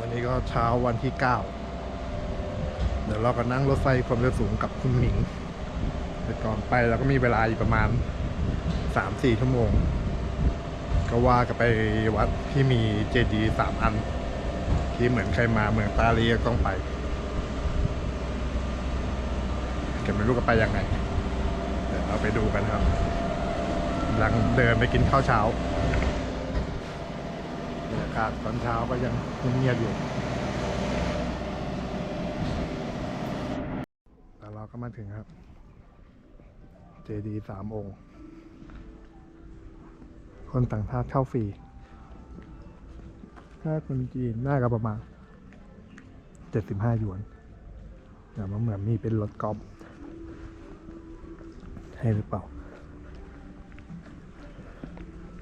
วันนี้ก็เช้าวันที่เก้าเดี๋ยวเราก็นั่งรถไฟความเร็วสูงกับคุณหมิง แต่ก่อนไปเราก็มีเวลาอยู่ประมาณสามสี่ชั่วโมง ก็ว่ากันไปวัดที่มีเจดีย์สามอัน ที่เหมือนใครมาเมืองตาลีก็ต้องไปแต่ไม่รู้ก็ไปยังไง เดี๋ยวเราไปดูกันครับกำลังเดินไปกินข้าวเช้าากาศตอนเช้าก็ยังเงียบอยู่แล้วเราก็มาถึงครับ เจดีสามองค์ คนต่างชาติเข้าฟรี ถ้าคนจีนน่าก็ประมาณเจ็ดสิบห้าหยวนแต่มันเหมือนมีเป็นรถกอล์ฟให้หรือเปล่า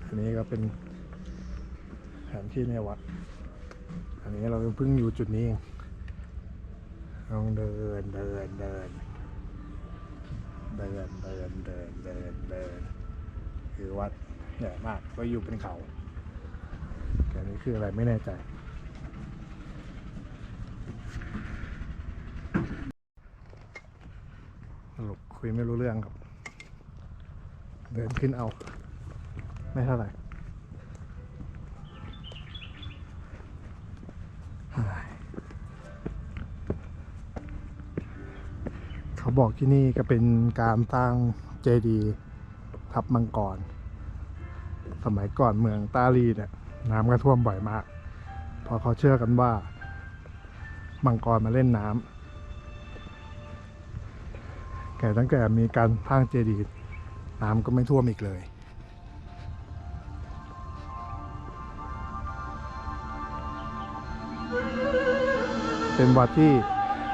อันนี้ก็เป็น นที่ในวัด อันนี้เราเพิ่งอยู่จุดนี้เองต้องเดินเดินเดินเดินเดินเดินเดินเดินคือวัดใหญ่มากก็อยู่เป็นเขาแต่อันนี้คืออะไรไม่แน่ใจ สรุปคุยไม่รู้เรื่องครับ เดินขึ้นเอา ไม่เท่าไหร่ บอกที่นี่ก็เป็นการสร้างเจดีย์ทับมังกร สมัยก่อนเมืองตาลีเนี่ยน้ำก็ท่วมบ่อยมากเพราะเขาเชื่อกันว่า มังกรมาเล่นน้ำแต่ตั้งแต่มีการสร้างเจดีย์น้ำก็ไม่ท่วมอีกเลยเป็นวัดที่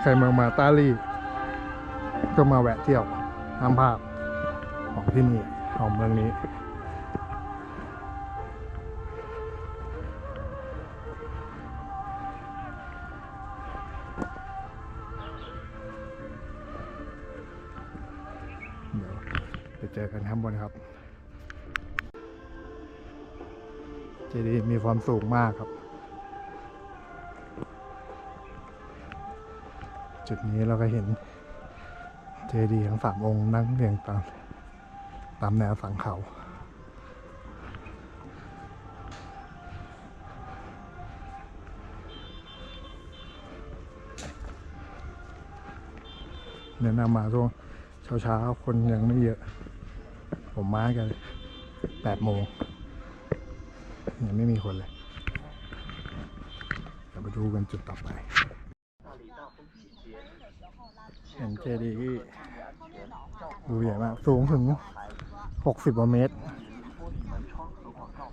ใครเมืองมาตาลี ก็มาแวะเที่ยวห้ามพลาดของที่นี่ของเมืองนี้เดี๋ยวไปเจอกันข้างบนครับเจดีย์มีความสูงมากครับ จุดนี้เราก็เห็น จดีย์ทั้งสามองค์นั่งเรียงตาม ตามแนวสังเขาแนะนำมาช่วงเช้าๆ คนยังไม่เยอะ ผมมากันแปดโมงยังไม่มีคนเลยเดี๋ยวไปดูกันจุดต่อไปเห็นเจดีย์ที่ ดูใหญ่มาก สูงถึงหกสิบกว่าเมตร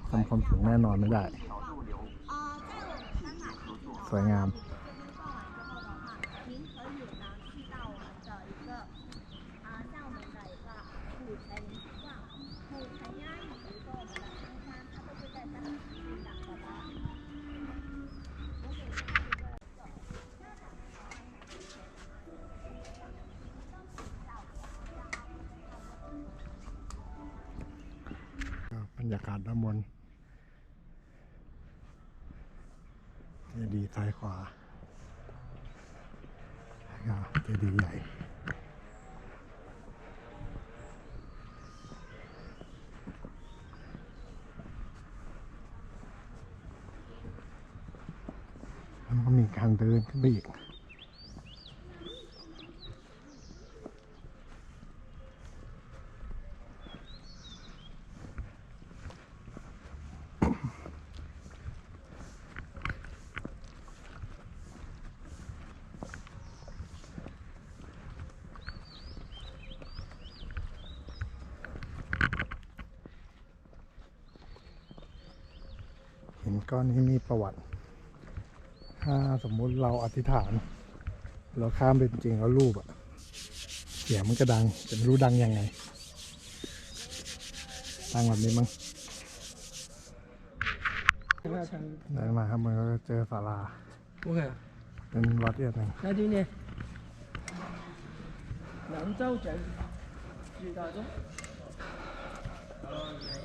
ทำความสูงแน่นอนไม่ได้ สวยงาม รยากาศด้านบนเจดีย์ซ้ายขวาเจดีย์ใหญ่แล้วก็มีการเดินขึ้นไปอีก หินก้อนนี้มีประวัติ ถ้าสมมุติเราอ ธิษฐาน เราข้ามเป็นจริงแล้วรูปอะเสียงมันก็ดังจะรู้ดังยังไงดังแบบนี้มั้งเดินมาครับมันก็เจอศาลา 뭐가 요? เป็นวัดเอียดหนึ่ง 나중에 남자 옷 잘, 잘 나 죠?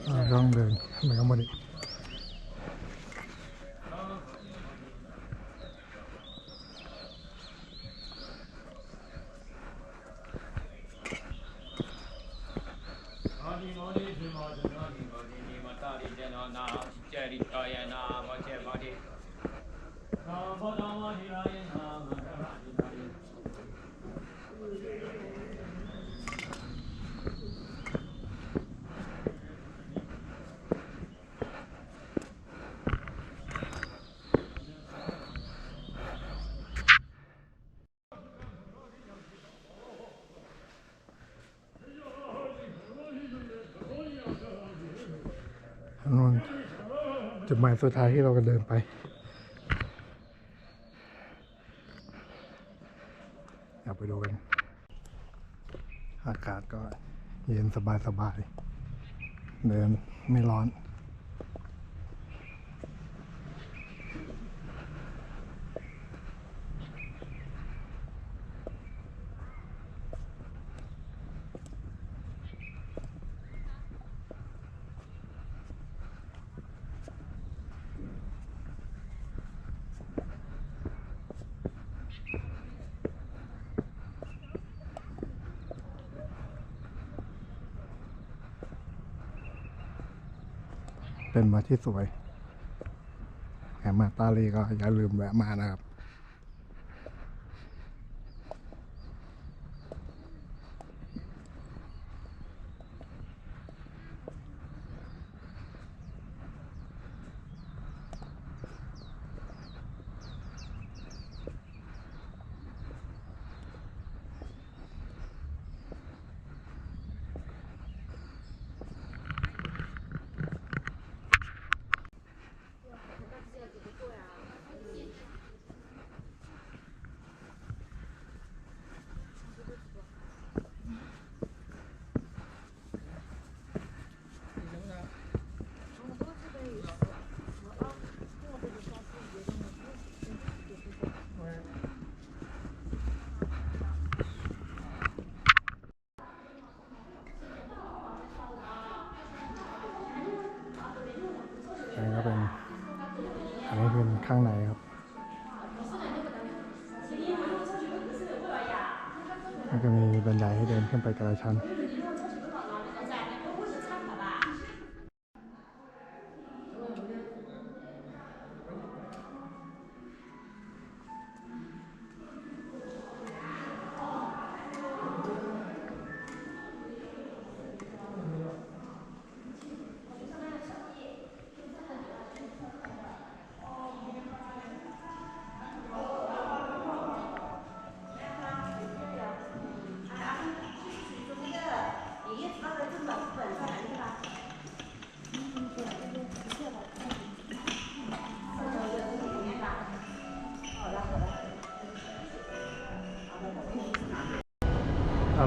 อ่าต้องเดินเหมือนกันหดอี จุดหมายสุดท้ายที่เราก็เดินไป อยากไปดูกัน อากาศก็เย็นสบายสบายๆเดินไม่ร้อน เป็นมาที่สวยแหมมาตาลีก็อย่าลืมแวะมานะครับ อันนี้ก็เป็น อันนี้เป็นข้างในครับมันก็มีบันไดให้เดิน ขึ้นไปแต่ละชั้น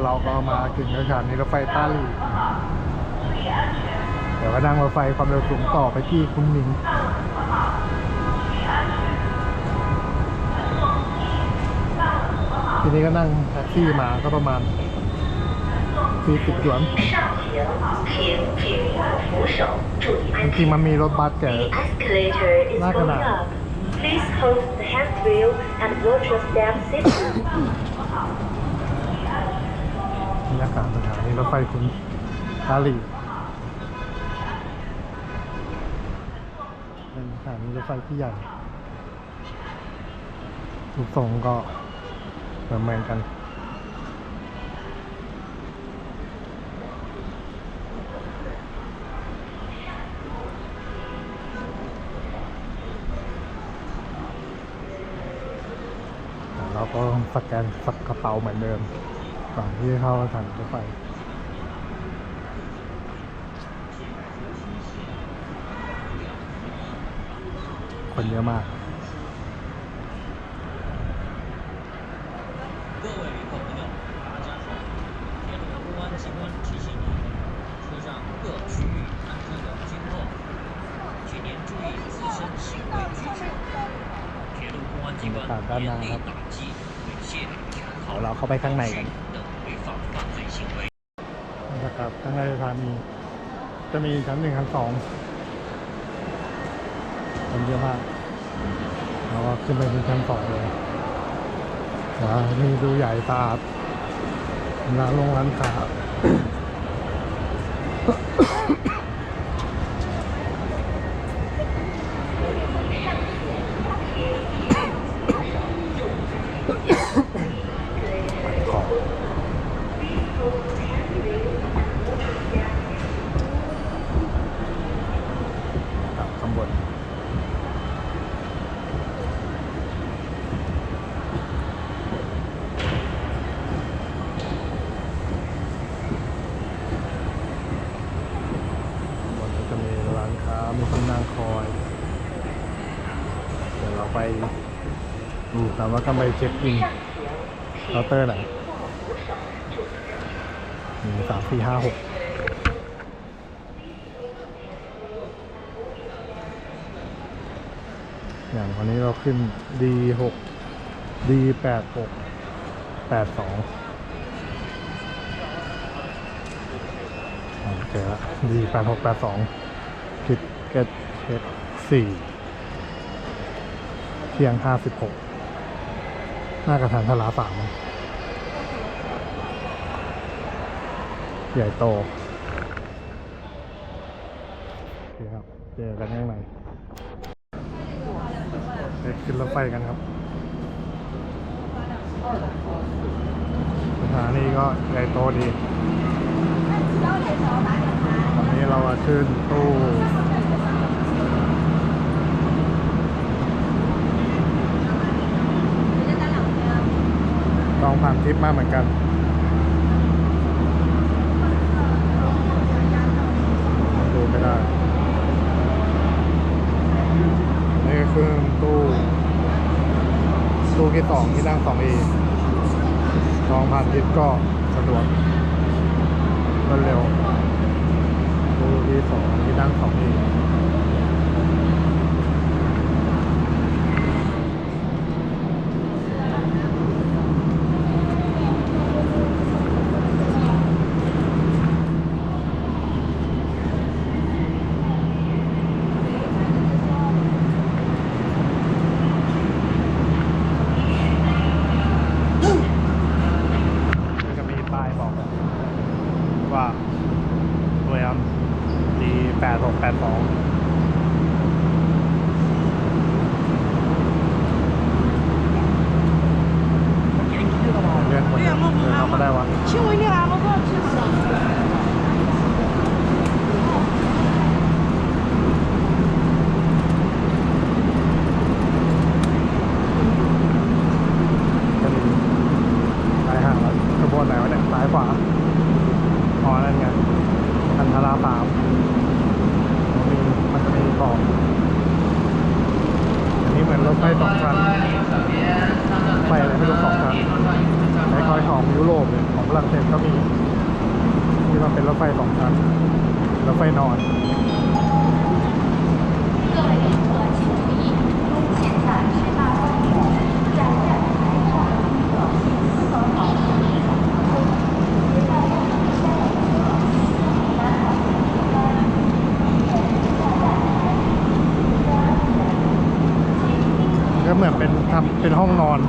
เราก็มาถึงสถานีรถไฟต้าหลีเดี๋ยวก็นั่งรถไฟความเร็วสูงต่อไปที่คุ้มิงทีนี้ก็นั่งแท็กซี่มาก็ประมาณ40หยวนจริงๆมันมีรถบัสแก่น่าขนาด Please hold the handrail and watch your step six. ยากาศสถานีรถไฟคุณตาหลีเป็นสถานีรถไฟที่ใหญ่รูปทรงก็เหมือนเหมือนกันเราก็สแกนสักกระเป๋าเหมือนเดิม ก่อนที่จะเข้าทางรถไฟคนเยอะมากด้านหน้าครับเดี๋ยวเราเข้าไปข้างในกัน จะมีชั้นหนึ่งชั้นสองคนเยอะมากเราก็ขึ้นไปที่ชั้นสองเลยนี่ดูใหญ่ตาดร้านโรงร้านค้า ไป ดูครับว่ากำไปเช็คอินเคาน์เตอร์ไหนหนึ่งสามสี่ห้าหกอย่างวันนี้เราขึ้น D หก D แปดหกแปดสองเจอละ D แปดหกแปดสองพิกเก็ตเฮดสี่เที่ยงห้าสิบ หน้ากระถานทลาสามใหญ่โตโอเคครับ เจอกันข้างในไปขึ้นรถไฟกันครับสถานีก็ใหญ่โตดี วันนี้เรามาขึ้นตู้ องผ่านทริปมาเหมือนกัน ดูไม่ได้ นี่คือตู้ตู้ที่สองที่นั่งสองเอลองผ่านทริปก็สะดวกรวดเร็วตู้ที่สองที่นั่งสองเอ รถไฟสองชั้นรถไฟนอนก็เหมือนเป็นทำเป็นห้องนอน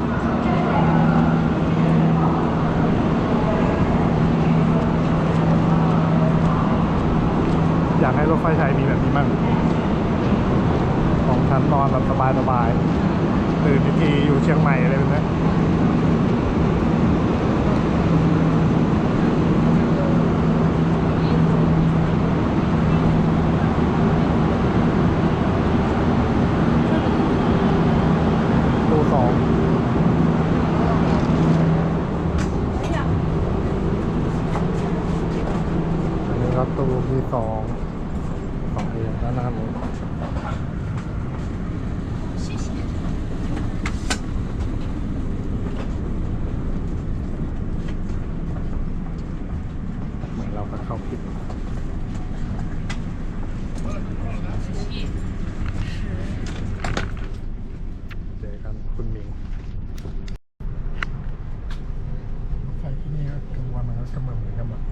ที่นี่ก็กลางวันมันก็เสมอเหมือนกันแบบ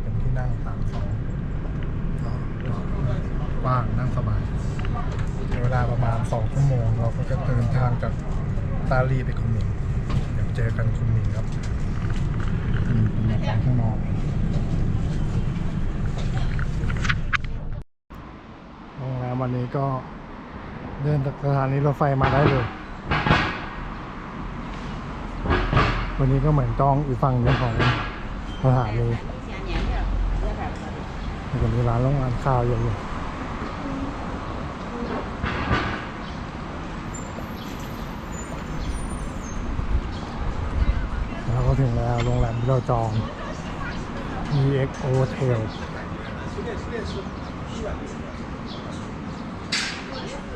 เป็นที่นั่งสามสองว่างนั่งสบายใช้เวลาประมาณสองชั่วโมง เราก็จะเดินทางจากตาลีไปคุณหมิงเดี๋ยวเจอกันคุณหมิงครับอืมเป็นแบบข้างนอกโรงแรมวันนี้ก็เดินจากสถานีรถไฟมาได้เลย วันนี้ก็เหมือนจองอีกฝั่งหนึงของสถานีแล้วก็มีร้านโรงงานข้าวเยอะอยู่แล้วก็ถึงแล้วโรงแรมที่เราจอง EX Hotel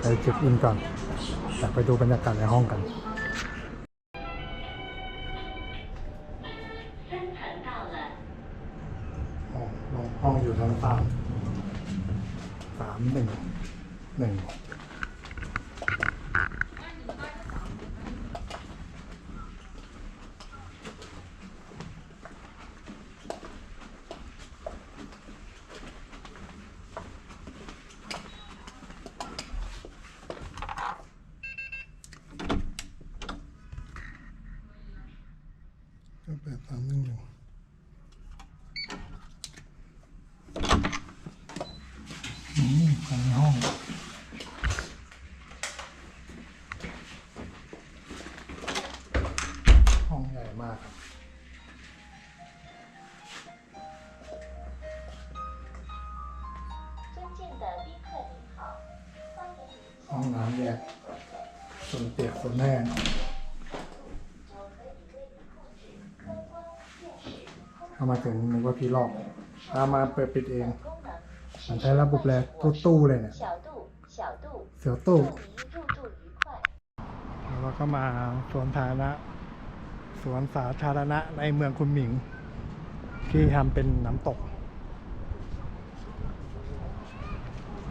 ไปเช็คอินก่อนอยากไปดูบรรยากาศในห้องกัน ในห้องห้องใหญ่มากห้องน้ำแยกส่วนเปียกคนแห้งเอามาถึงนึกว่าพี่ลอกเอามาเปิดปิดเอง ใช้ระบบแลตู้ตู้ๆเลยเนี่ย 小度，小度， เสียวตู้ 祝您入住愉快。 แล้วเราก็มาสวนสาธารณะสวนสาธารณะในเมืองคุณหมิง ที่ทำเป็นน้ำตก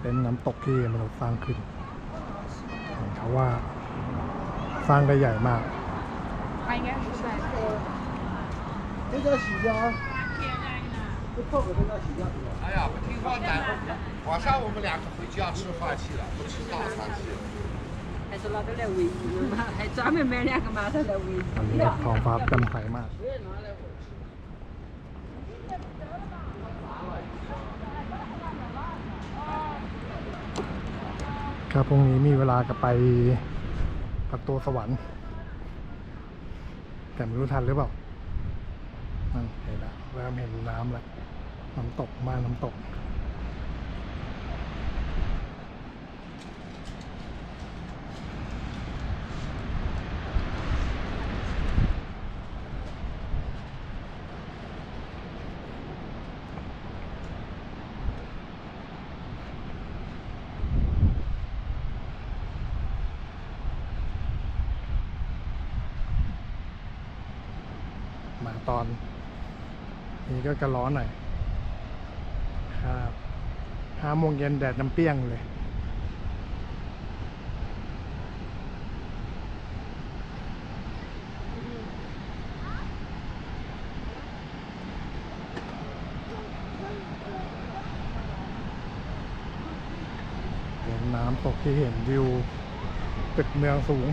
เป็นน้ำตกที่มนุษย์สร้างขึ้นเห็นเขาว่าสร้างได้ใหญ่มาก 这个洗家，就透过这个洗家。 哎呀，不听话咱晚上我们两个回家吃饭去了，不吃大餐去了。还是拿这来喂鱼嘛，还专门买两个码头来喂鱼。 ตอนนี้แบบท้องฟ้าแจ่มใสมาก ครับพรุ่งนี้มีเวลาจะไปประตูสวรรค์ แต่ไม่รู้ทันหรือเปล่านั่นเห็นแล้วเริ่มเห็นน้ำแล้ว น้ำตกมาน้ำตก มาตอน นี้ก็จะร้อนหน่อยาโมงเย็นแดดน้ำเปี้ยงเลยเห็นน้ำตกที่เห็นวิวตึกเมืองสูง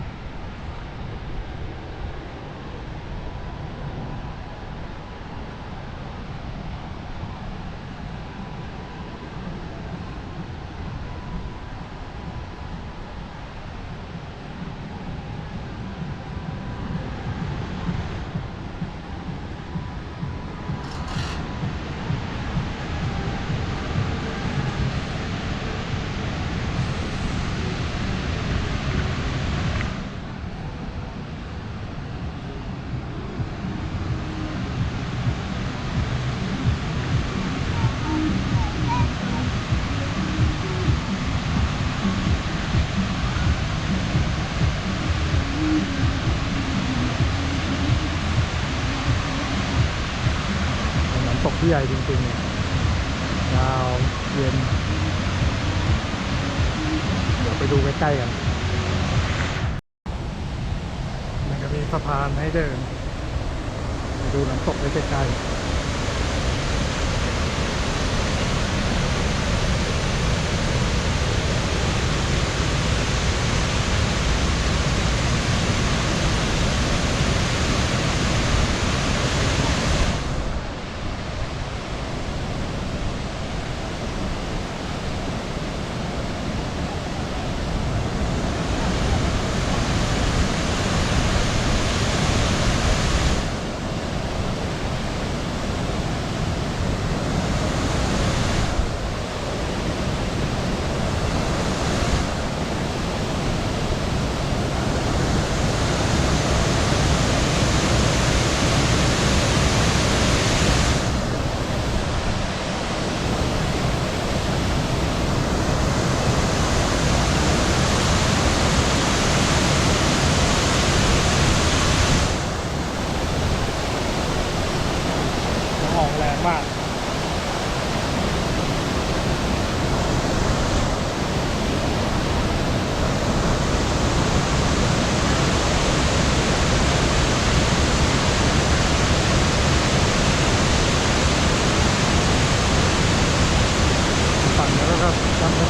เป็นน้ำตก ที่ใหญ่จริงๆเนี่ยาวเย็น เดี๋ยวไปดูใกล้ๆกันมันก็มีสะพานให้เดิน ไปดูน้ำตกได้ใกล้ๆ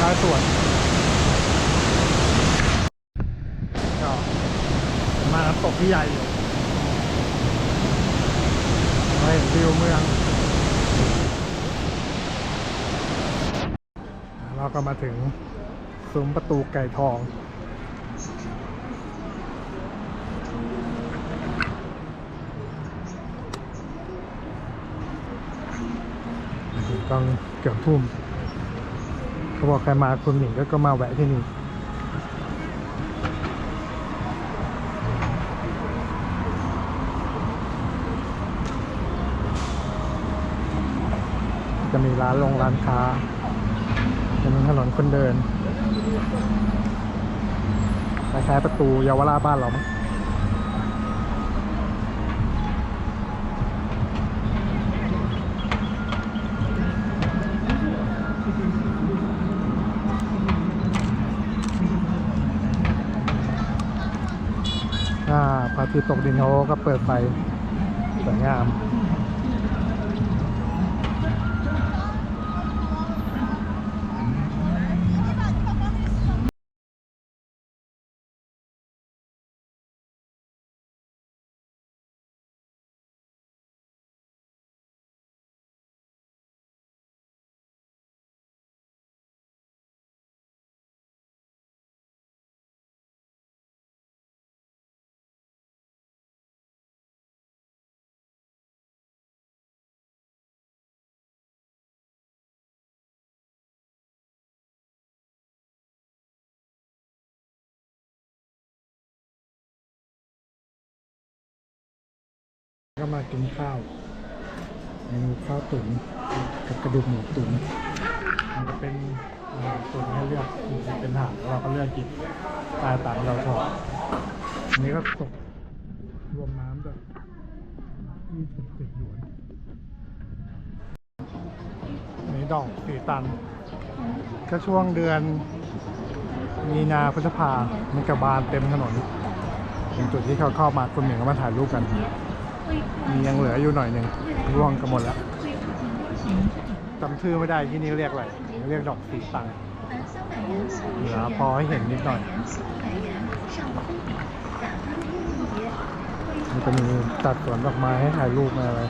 ท้ายสวนก็มาตกที่ใหญ่อยู่ไปวิวเมืองเราก็มาถึงซุ้มประตูไก่ทองกลงเกือบทุ่ม เขาบอกใครมาคุณหมิงก็ก็มาแวะที่นี่จะมีร้านลงร้านค้า จะมีถนนคนเดินคล้ายๆประตูเยาวราชบ้านเรามั้งถ้าพระอา ทิตย์ตกดินเขาก็เปิดไฟสวยงาม ก็มากินข้าวเมนูข้าวตุ๋นกับกระดูกหมูตุ๋นมันจะเป็นอาหารตุ๋นให้เลือกเป็นอาหารแล้วเราก็เลือกกินตายตามเราชอบอันนี้ก็ตกรวมน้ำด้วยยี่สิบเจ็ดหยวนอันนี้ดอกสีตัน ก็ช่วงเดือน มีนาพฤษภามันกระบานเต็มถนนเป็นจุดที่เขาเข้ามาคนหนึ่งก็มาถ่ายรูปกัน มียังเหลืออยู่หน่อยหนึ่งร่วงกันหมดแล้วจำชื่อไม่ได้ที่นี่เรียกอะไรเรียกดอกสีตังเหลือพอให้เห็นนิดหน่อยมันจะมีตัดสวนดอกไม้ให้ถ่ายรูปมาอะไร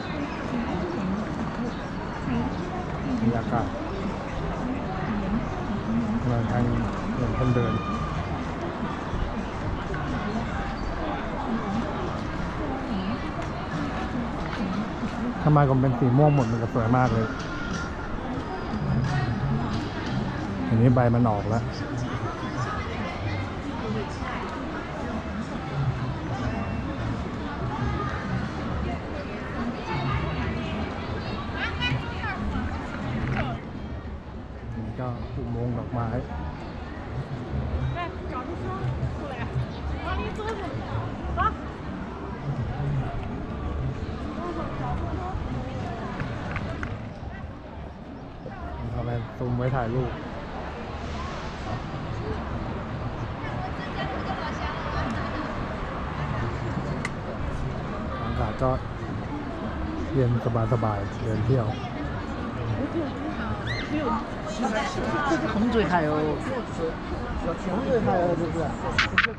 บรรยากาศกำลังทางเดิน คนเดินทำไมผมเป็นสีม่วงหมดมันก็สวยมากเลยอันนี้ใบมันออกแล้ว ซูมไว้ถ่ายรูป อากาศก็เย็นสบายๆเดินเที่ยว 这是红嘴海鸥，红嘴海鸥对不对？